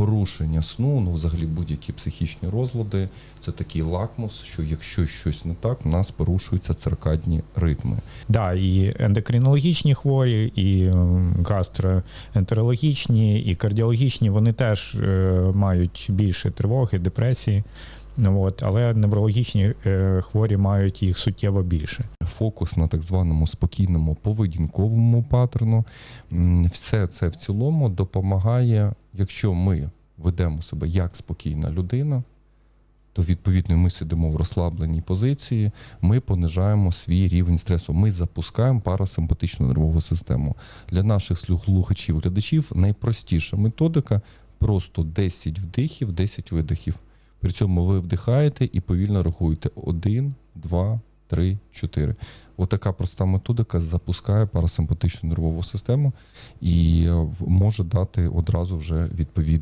порушення сну, ну взагалі будь-які психічні розлади, це такий лакмус, що якщо щось не так, в нас порушуються циркадні ритми. Да, і ендокринологічні хворі, і гастроентерологічні, і кардіологічні, вони теж е, мають більше тривоги, депресії. Ну, от, але неврологічні е, хворі мають їх суттєво більше. Фокус на так званому спокійному поведінковому паттерну. Все це в цілому допомагає, якщо ми ведемо себе як спокійна людина, то відповідно ми сидимо в розслабленій позиції, ми понижаємо свій рівень стресу. Ми запускаємо парасимпатичну нервову систему. Для наших слухачів, глядачів найпростіша методика просто 10 вдихів, 10 видихів. При цьому ви вдихаєте і повільно рахуєте 1, 2, 3, 4. Отака проста методика запускає парасимпатичну нервову систему і е, може дати одразу вже відповідний